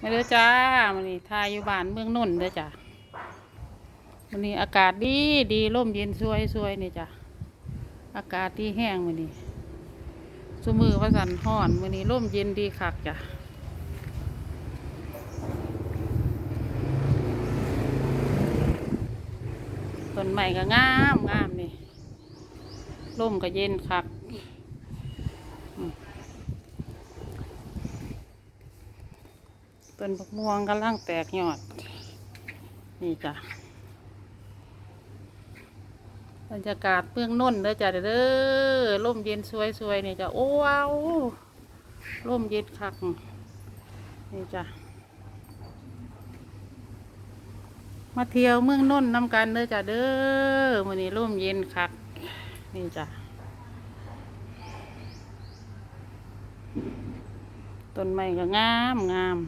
มาเด้อจ้าวันนี้ทายอยู่บ้านเมืองนนท์เด้อจ้าวันนี้อากาศดีดีร่มเย็นสวยสวยนี่จ้ะอากาศดีแห้งวันนี้สมือว่าสันห้อนวันนี้ร่มเย็นดีคักจ้ะต้นใหม่ก็งามงามนี่ร่มก็เย็นคัก ต้นบักม่วงกำลังแตกยอด นี่จ้ะบรรยากาศเปื้องนุ่นเด้อจ้ะเด้อร่มเย็นสวยๆนี่จ้ะโอ้ว้าวร่มเย็นคักนี่จ้ะมาเที่ยวเมืองนุ่นนำกันเด้อจ้ะเด้อมื้อนี้ร่มเย็นคัก นี่จ้ะต้นไม้ก็งามงาม